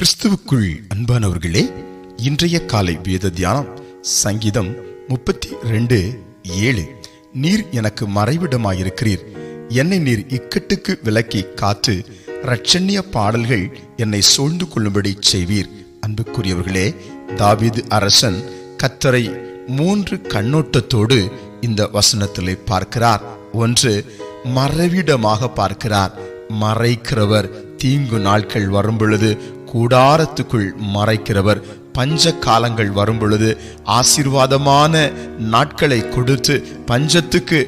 கிறிஸ்துவுக்குள் அன்பானவர்களே இன்றைய காலை வேத தியானம் சங்கீதம் முப்பத்தி ரெண்டு ஏழு. நீர் எனக்கு மறைவிடமாயிருக்கிறீர். என்னை நீர் இக்கட்டுக்கு விலக்கி காத்து இரட்சண்ய பாடல்கள் என்னை சூழ்ந்து கொள்ளும்படி செய்வீர். அன்புக்குரியவர்களே தாவீது அரசன் கத்தரை மூன்று கண்ணோட்டத்தோடு இந்த வசனத்திலே பார்க்கிறார். ஒன்று மறைவிடமாக பார்க்கிறார். மறைக்கிறவர் தீங்கு நாட்கள் வரும் பொழுது கூடாரத்துக்குள் மறைக்கிறவர். பஞ்ச காலங்கள் வரும்பொழுது ஆசீர்வாதமான நாட்களை கொடுத்து பஞ்சத்துக்கு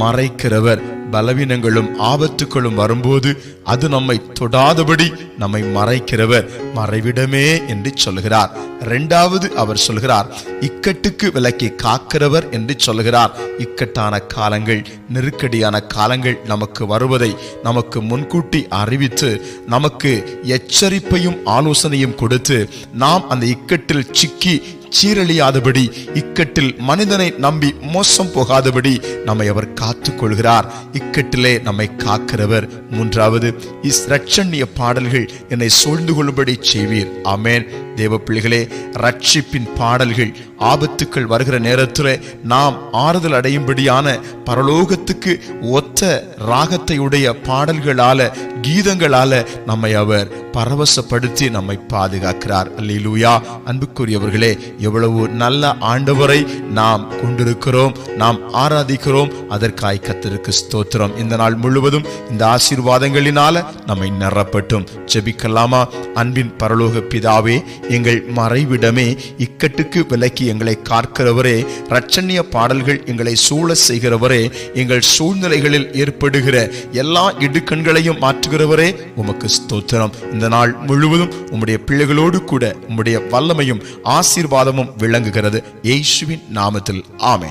மறைக்கிறவர். பலவீனங்களும் ஆபத்துக்களும் வரும்போது அது நம்மை தொடாதபடி நம்மை மறைக்கிறவர் மறைவிடமே என்று சொல்கிறார் இரண்டாவது அவர் சொல்கிறார் இக்கட்டுக்கு விலக்கி காக்கிறவர் என்று சொல்கிறார் இக்கட்டான காலங்கள் நெருக்கடியான காலங்கள் நமக்கு வருவதை நமக்கு முன்கூட்டி அறிவித்து நமக்கு எச்சரிப்பையும் ஆலோசனையும் கொடுத்து நாம் அந்த இக்கட்டில் சிக்கி சீரழியாதபடி இக்கட்டில் மனிதனை நம்பி மோசம் போகாதபடி நம்மை அவர் காத்துக் கொள்கிறார் இக்கட்டிலே நம்மை காக்கிறவர். மூன்றாவது இஸ் ரட்சண்ய பாடல்கள் என்னை சூழ்ந்து கொள்ளும்படி செய்வீர். ஆமேன். தேவ பிள்ளைகளே ரட்சிப்பின் பாடல்கள் ஆபத்துக்கள் வருகிற நேரத்தில் நாம் ஆறுதல் அடையும்படியான பரலோகத்துக்கு ஒத்த ராகத்தை உடைய பாடல்களால கீதங்களால நம்மை அவர் பரவசப்படுத்தி நம்மை பாதுகாக்கிறார். அல்லூயா அன்புக்குரியவர்களே எவ்வளவு நல்ல ஆண்டவரை நாம் கொண்டிருக்கிறோம் நாம் ஆராதிக்கிறோம். அதற்காய் கத்திற்கு ஸ்தோத்திரம். இந்த நாள் முழுவதும் இந்த ஆசீர்வாதங்களினால நம்மை நிறப்பட்டும் ஜெபிக்கலாமா? அன்பின் பரலோக பிதாவே எங்கள் மறைவிடமே இக்கட்டுக்கு விலக்கி எங்களை காக்கிறவரே ரட்சண்ய பாடல்கள் எங்களை சூழ செய்கிறவரே எங்கள் சூழ்நிலைகளில் ஏற்படுகிற எல்லா இடுக்கண்களையும் மாற்றுகிறவரே உமக்கு ஸ்தோத்திரம். இந்த நாள் முழுவதும் உம்முடைய பிள்ளைகளோடு கூட உம்முடைய வல்லமையும் ஆசீர்வாதமும் விளங்குகிறது. இயேசுவின் நாமத்தில் ஆமே